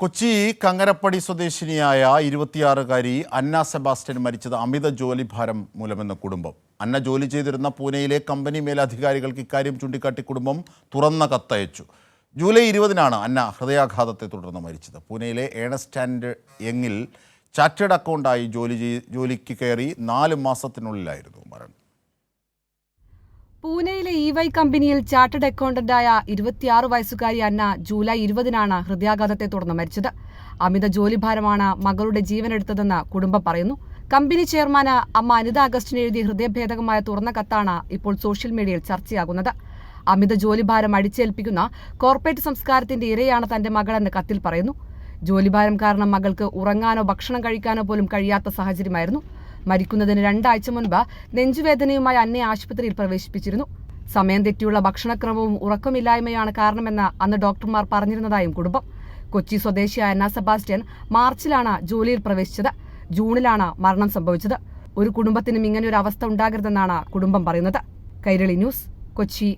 കൊച്ചി കങ്ങരപ്പടി സ്വദേശിനിയായ ഇരുപത്തിയാറുകാരി അന്ന സെബാസ്റ്റ്യൻ മരിച്ചത് അമിത ജോലിഭാരം മൂലമെന്ന കുടുംബം. അന്ന ജോലി ചെയ്തിരുന്ന പൂനെയിലെ കമ്പനി മേലധികാരികൾക്ക് ഇക്കാര്യം ചൂണ്ടിക്കാട്ടി കുടുംബം തുറന്ന കത്തയച്ചു. ജൂലൈ ഇരുപതിനാണ് അന്ന ഹൃദയാഘാതത്തെ തുടർന്ന് മരിച്ചത്. പൂനെയിലെ ഏണസ്റ്റ് ആൻഡ് യങ്ങിൽ ചാർട്ടേഡ് അക്കൗണ്ടായി ജോലി ജോലിക്ക് കയറി നാല് മാസത്തിനുള്ളിലായിരുന്നു. പൂനെയിലെ ഇ വൈ കമ്പനിയിൽ ചാർട്ടേഡ് അക്കൗണ്ടന്റായ ഇരുപത്തിയാറ് വയസ്സുകാരി അന്ന ജൂലൈ ഇരുപതിനാണ് ഹൃദയാഘാതത്തെ തുടർന്ന് മരിച്ചത്. അമിത ജോലിഭാരമാണ് മകളുടെ ജീവനെടുത്തതെന്ന് കുടുംബം പറയുന്നു. കമ്പനി ചെയർമാന് അമ്മ അനിത അഗസ്റ്റിന് എഴുതിയ ഹൃദയഭേദകമായ തുറന്ന കത്താണ് ഇപ്പോൾ സോഷ്യൽ മീഡിയയിൽ ചർച്ചയാകുന്നത്. അമിത ജോലിഭാരം അടിച്ചേൽപ്പിക്കുന്ന കോർപ്പറേറ്റ് സംസ്കാരത്തിന്റെ ഇരയാണ് തന്റെ മകളെന്ന് കത്തിൽ പറയുന്നു. ജോലിഭാരം കാരണം മകൾക്ക് ഉറങ്ങാനോ ഭക്ഷണം കഴിക്കാനോ പോലും കഴിയാത്ത സാഹചര്യമായിരുന്നു. മരിക്കുന്നതിന് രണ്ടാഴ്ച മുൻപ് നെഞ്ചുവേദനയുമായി അന്നെ ആശുപത്രിയിൽ പ്രവേശിപ്പിച്ചിരുന്നു. സമയം തെറ്റിയുള്ള ഭക്ഷണക്രമവും ഉറക്കമില്ലായ്മയാണ് കാരണമെന്ന് അന്ന് ഡോക്ടർമാർ പറഞ്ഞിരുന്നതായും കുടുംബം. കൊച്ചി സ്വദേശിയായ അന്ന സെബാസ്റ്റ്യൻ മാർച്ചിലാണ് ജോലിയിൽ പ്രവേശിച്ചത്. ജൂണിലാണ് മരണം സംഭവിച്ചത്. ഒരു കുടുംബത്തിനും ഇങ്ങനെ ഒരു അവസ്ഥ ഉണ്ടാകരുതെന്നാണ് കുടുംബം പറയുന്നത്. കൈരളി ന്യൂസ് കൊച്ചി.